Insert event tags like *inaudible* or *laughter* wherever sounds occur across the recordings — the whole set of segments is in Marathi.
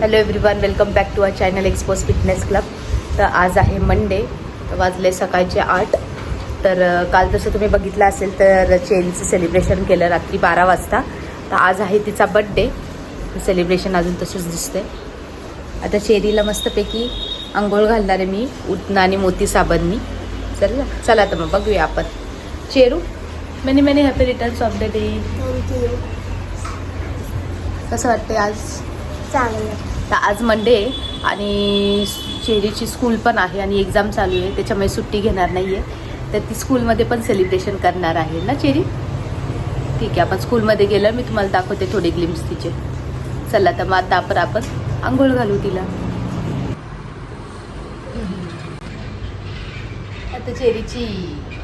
Hello everyone welcome back to our channel expose fitness club तर आज आहे मंडे वाजले सकाळचे आठ. तर काल जसं तुम्ही बघितलं असेल तर चेरीचं सेलिब्रेशन केलं रात्री बारा वाजता. तर आज आहे तिचा बड्डे सेलिब्रेशन अजून तसंच दिसते आता चेरीला मस्तपैकी आंघोळ घालणार आहे मी उठणं आणि मोती साबणनी. चल चला तर मग बघूया आपण. चेरू? Many many happy returns of the day thank you कसं वाटते आज? चांगलं. तर आज मंडे आणि चेरीची स्कूल पण आहे आणि एक्झाम चालू आहे त्याच्यामुळे सुट्टी घेणार नाही आहे तर ती स्कूलमध्ये पण सेलिब्रेशन करणार आहे ना चेरी? ठीक आहे आपण स्कूलमध्ये गेलं मी तुम्हाला दाखवते थोडे ग्लिम्स तिचे. चला तर मग आता आपण आपण आंघोळ घालू तिला. आता चेरीची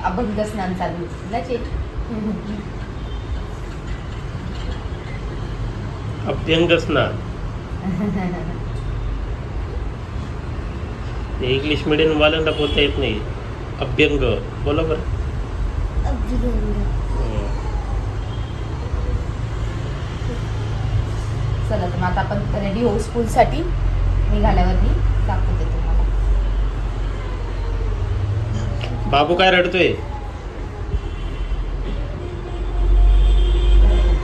अभंग स्नान चालू आहे ना चेरी? अभ्यंग स्नान. *laughs* ते इंग्लिश मिडियम वाल्यांना बोलता येत नाही. अभ्यंग. बोला बरं. चला तर मग आता आपण रेडी होऊ स्कूलसाठी. निघाल्यावर मी दाखवते तुम्हाला. बाबू काय रडतोय?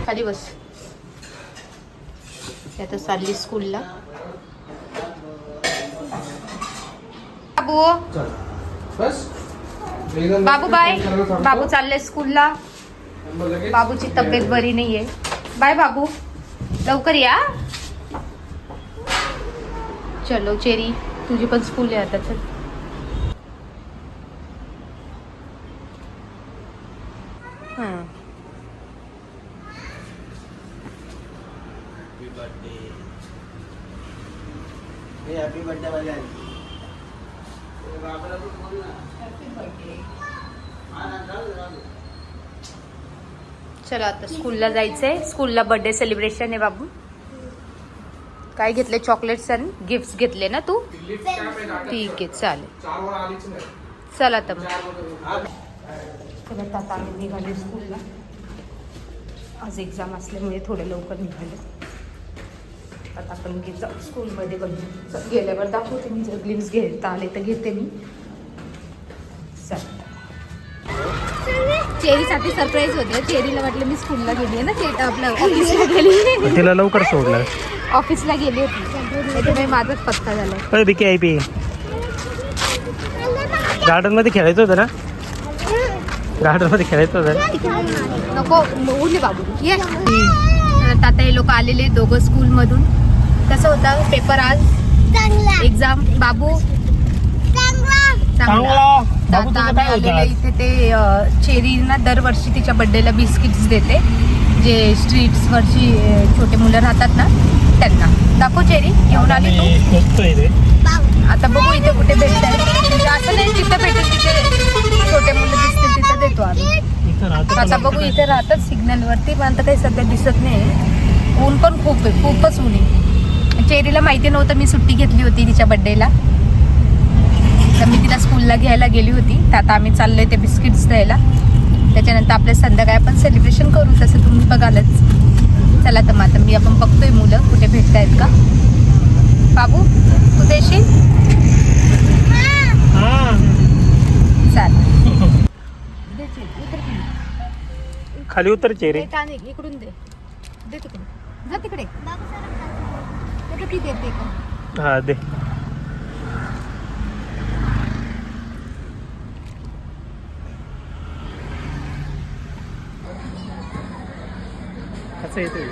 खाली बस ती आता चालली स्कूलला. बाबू. बाबू बाय बाबू चालले स्कूलला. बाबूची तब्येत बरी नाहीये. बाय बाबू. लवकर या. चलो चेरी तुझी पण स्कूल आहे आता चल हं. हॅपी बर्थडे माझ्या चला आता स्कूलला जायचंय. स्कूलला बर्थडे सेलिब्रेशन आहे बाबू. काय घेतले चॉकलेट्स आणि गिफ्ट घेतले ना तू? ठीक आहे चालेल. चला तर मग चला आता आम्ही निघाले स्कूलला आज एक्झाम असल्यामुळे थोडे लवकर निघाले. आता आपण गे- जाऊ स्कूलमध्ये बघू च- गेल्यावर दाखवते मी. जर ग्लिम्स घेता आले तर घेते मी. चला. चेरीसाठी सरप्राईज होते. चेरीला वाटलं मी स्कूलला गेली आहे ना. ते आपल्या ऑफिसला गेली. *laughs* तिला लवकर सोडलं. ऑफिसला गेली होती. त्याच्यामुळे माझाच पत्ता झाला. बिके आय पी. गार्डनमध्ये खेळायचं होतं ना? गार्डनमध्ये खेळायचं होतं. ना नको उरले बाबू. ये. तर आता हे लोक आलेले दोघं स्कूलमधून. कसं होतं? पेपर आज? चांगला. एक्झाम बाबू? चांगला. आता आम्ही आलेले इथे ते चेरी ना दरवर्षी तिच्या बर्थडेला बिस्किट्स देते. जे स्ट्रीट्सवरची छोटे मुलं राहतात ना त्यांना. दाखव चेरी. घेऊन आली तू. आता बघू इथे कुठे म्हणजे असं नाही जिथे भेटेल तिथे छोटे मुलं दिसतील तिथे देतो आम्ही. आता बघू इथे राहतात सिग्नल वरती पण आता काही सध्या दिसत नाही ऊन पण खूप आहे खूपच ऊन आहे. चेरीला माहिती नव्हतं मी सुट्टी घेतली होती तिच्या बड्डेला तर मी तिला स्कूलला घ्यायला गेली होती. तर आता आम्ही चाललोय ते बिस्किट्स द्यायला. त्याच्यानंतर आपल्या संध्याकाळ आपण सेलिब्रेशन करू तसं तुम्ही बघालच. चला तर मग आता मी आपण बघतोय मुलं कुठे भेटतायत का? बाबू कुठे देशील हा. चाल खाली उतर चेहरे. इकडून दे. दे तिकडे. जा तिकडे. ते किती देते का हा दे. कसं येते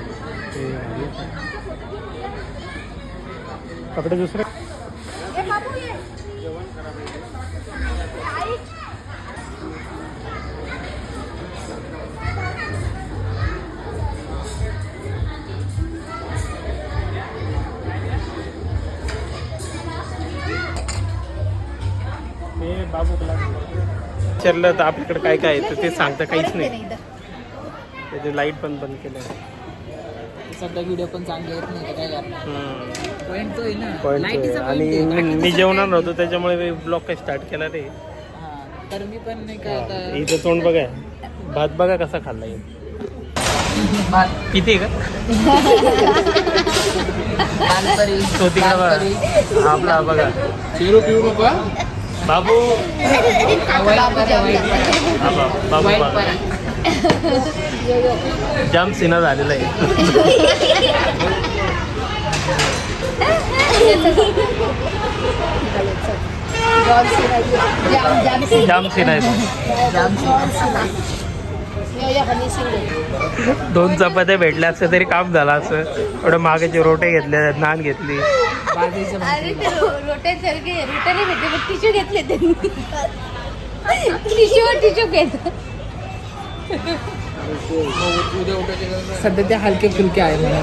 कपडे दुसरे? हे बाबू विचारलं तर आपल्याकडे काय काय आहे तर ते सांगता काहीच नाही. त्याचे लाइट पण बंद केले. सध्या व्हिडिओ पण चांगले येत नाही तर काय करणार. पॉईंट तो आहे ना. पॉईंट लाईटीचा point आणि. मी- जेवणार काही नव्हतो त्याच्यामुळे मी ब्लॉग काय स्टार्ट केला रे. हा, तर मी पण नाही आता इथं तोंड बघा. भात बघा कसा खाल्ला किती आहे का? तरी तो तिकडे बघा. आपला बघा. चिरू पिऊ नको बाबू हा बा- बाबू वाईट बघा जाम सिना झालेला आहे जाम सिना आहे तो. दोन चपात्या भेटल्या असते तरी काम झालं असं. थोडं मागेचे रोटे घेतले नान घेतली. अरे ते भेटले पण टिश्यू घेतले त्यांनी टिश्यू घेत सध्या ते हलके फुलके आहे मला